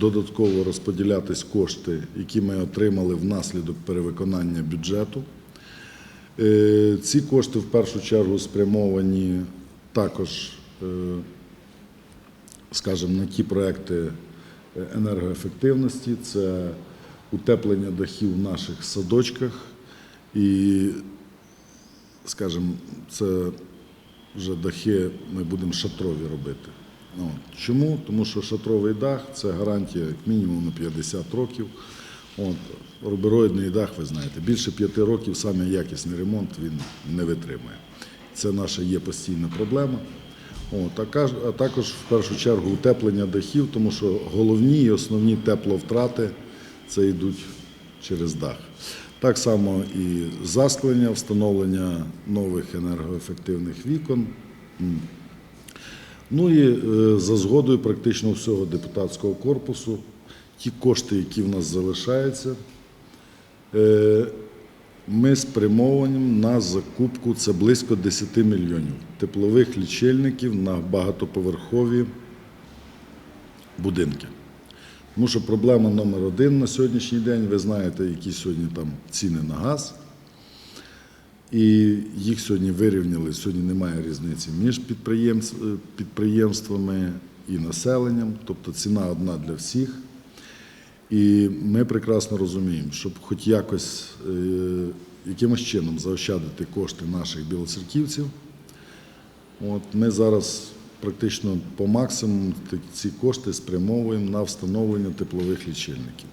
додатково розподілятись кошти, які ми отримали внаслідок перевиконання бюджету. Е, Ці кошти в першу чергу спрямовані також, е, скажімо, на ті проекти енергоефективності, це утеплення дахів в наших садочках і, скажімо, це вже дахи ми будемо шатрові робити. Ну. Чому? Тому що шатровий дах це гарантія як мінімум на 50 років. От, рубероїдний дах, ви знаєте, більше п'яти років саме якісний ремонт він не витримує. Це наша є постійна проблема. От, а також в першу чергу утеплення дахів, тому що головні і основні тепловтрати це йдуть через дах. Так само і засклення, встановлення нових енергоефективних вікон. Ну і е, за згодою практично всього депутатського корпусу, ті кошти, які в нас залишаються, е, ми спрямовані на закупку це близько 10 мільйонів теплових лічильників на багатоповерхові будинки. Тому що проблема номер один на сьогоднішній день, ви знаєте, які сьогодні там ціни на газ. І їх сьогодні вирівняли. Сьогодні немає різниці між е, підприємствами і населенням, тобто ціна одна для всіх. І ми прекрасно розуміємо, щоб хоч якось е, якимось чином заощадити кошти наших білоцерківців. От ми зараз практично по максимуму ці кошти спрямовуємо на встановлення теплових лічильників.